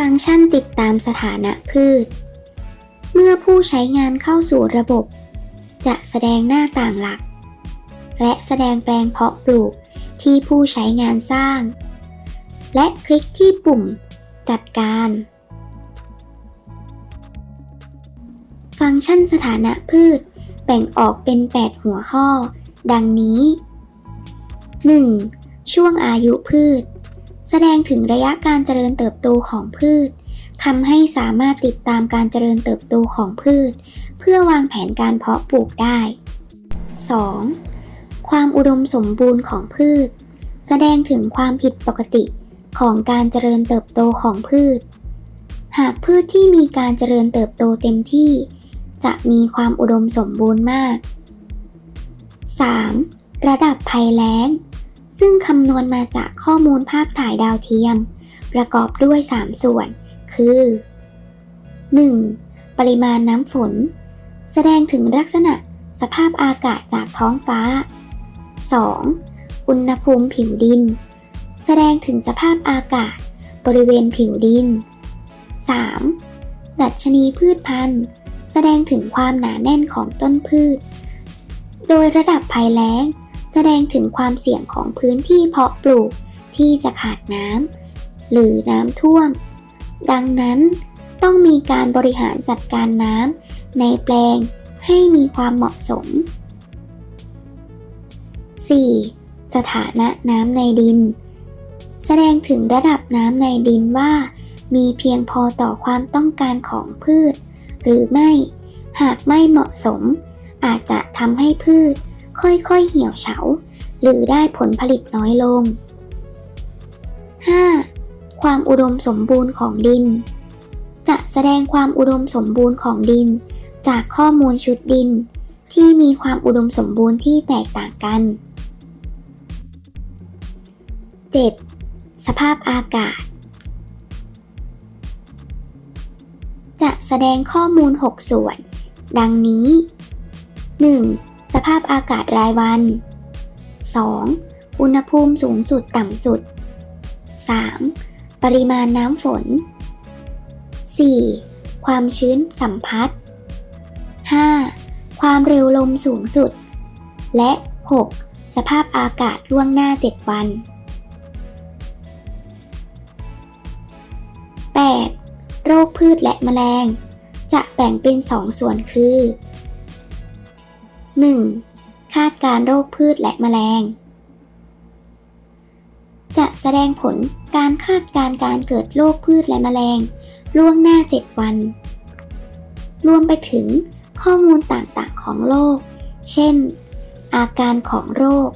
ฟังก์ชันติดตามสถานะพืช เมื่อผู้ใช้งานเข้าสู่ระบบ จะแสดงหน้าต่างหลัก และแสดงแปลงเพาะปลูกที่ผู้ใช้งานสร้าง และคลิกที่ปุ่ม จัดการ ฟังก์ชันสถานะพืช แบ่งออกเป็น 8 หัวข้อ ดังนี้ 1. ช่วงอายุพืช แสดงถึงระยะการเจริญเติบโตของพืชทำให้สามารถติดตามการเจริญเติบโตของพืช เพื่อวางแผนการเพาะปลูกได้ 2. ความอุดมสมบูรณ์ของพืช แสดงถึงความผิดปกติของการเจริญเติบโตของพืช หากพืชที่มีการเจริญเติบโตเต็มที่ จะมีความอุดมสมบูรณ์มาก 3. ระดับภัยแล้ง ซึ่งคำนวณมาจากข้อมูลภาพถ่ายดาวเทียม ประกอบด้วย 3 ส่วน คือ 1. ปริมาณน้ำฝน แสดงถึงลักษณะสภาพอากาศจากท้องฟ้า 2. อุณหภูมิผิวดิน แสดงถึงสภาพอากาศบริเวณผิวดิน 3. ดัชนีพืชพันธุ์ แสดงถึงความหนาแน่นของต้นพืช โดยระดับภัยแล้ง แสดงถึงความเสี่ยงของพื้นที่เพาะปลูกที่จะขาดน้ำหรือน้ำท่วม ดังนั้นต้องมีการบริหารจัดการน้ำในแปลงให้มีความเหมาะสม 4. สถานะน้ำในดิน แสดงถึงระดับน้ำในดินว่า มีเพียงพอต่อความต้องการของพืช หรือไม่ หากไม่เหมาะสม อาจจะทำให้พืช ค่อยๆเหี่ยวเฉา หรือได้ผลผลิตน้อยลง 5. ความอุดมสมบูรณ์ของดิน จะแสดงความอุดมสมบูรณ์ของดิน จากข้อมูลชุดดิน ที่มีความอุดมสมบูรณ์ที่แตกต่างกัน 7. สภาพอากาศ จะแสดงข้อมูล 6 ส่วน ดังนี้ 1. สภาพอากาศรายวัน 2. อุณหภูมิสูงสุดต่ำสุด 3. ปริมาณน้ำฝน 4. ความชื้นสัมพัทธ์ 5. ความเร็วลมสูงสุด และ 6. สภาพอากาศล่วงหน้า 7 วัน 8. โรคพืชและแมลง จะแบ่งเป็น 2 ส่วนคือ 1. คาดการโรคพืชและแมลง จะแสดงผลการคาดการณ์การเกิดโรคพืชและแมลง ล่วงหน้า 7 วัน รวมไปถึงข้อมูลต่างๆของโรค เช่น อาการของโรค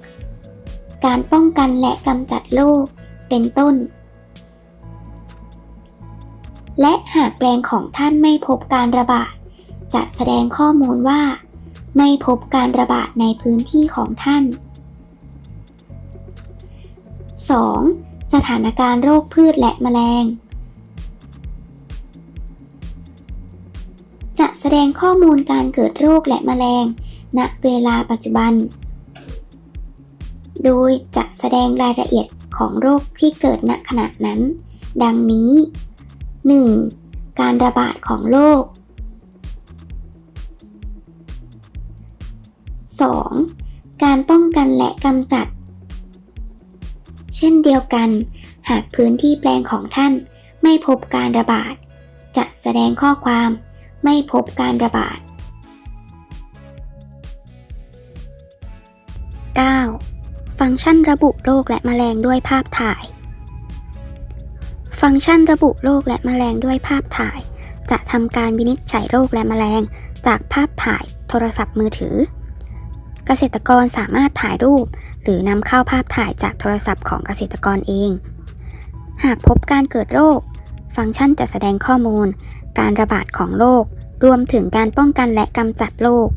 การป้องกันและกำจัดโรค เป็นต้น และหากแปลงของท่านไม่พบการระบาด จะแสดงข้อมูลว่า ไม่พบการระบาดในพื้นที่ของท่าน 2. สถานการณ์โรคพืชและแมลง จะแสดงข้อมูลการเกิดโรคและแมลง ณ เวลาปัจจุบัน โดยจะแสดงรายละเอียดของโรคที่เกิดณขณะนั้น ดังนี้ 1. การระบาดของโรค 2. การป้องกันและกำจัด เช่นเดียวกัน หากพื้นที่แปลงของท่านไม่พบการระบาด จะแสดงข้อความไม่พบการระบาด 9. ฟังก์ชันระบุโรคและแมลงด้วยภาพถ่าย ฟังก์ชันระบุโรคและแมลงด้วยภาพถ่าย จะทำการวินิจฉัยโรคและแมลงจากภาพถ่ายโทรศัพท์มือถือ เกษตรกรสามารถถ่ายรูป หรือนำเข้าภาพถ่ายจากโทรศัพท์ของเกษตรกรเอง หากพบการเกิดโรค ฟังก์ชันจะแสดงข้อมูล การระบาดของโรครวมถึงการป้องกันและกำจัดโรค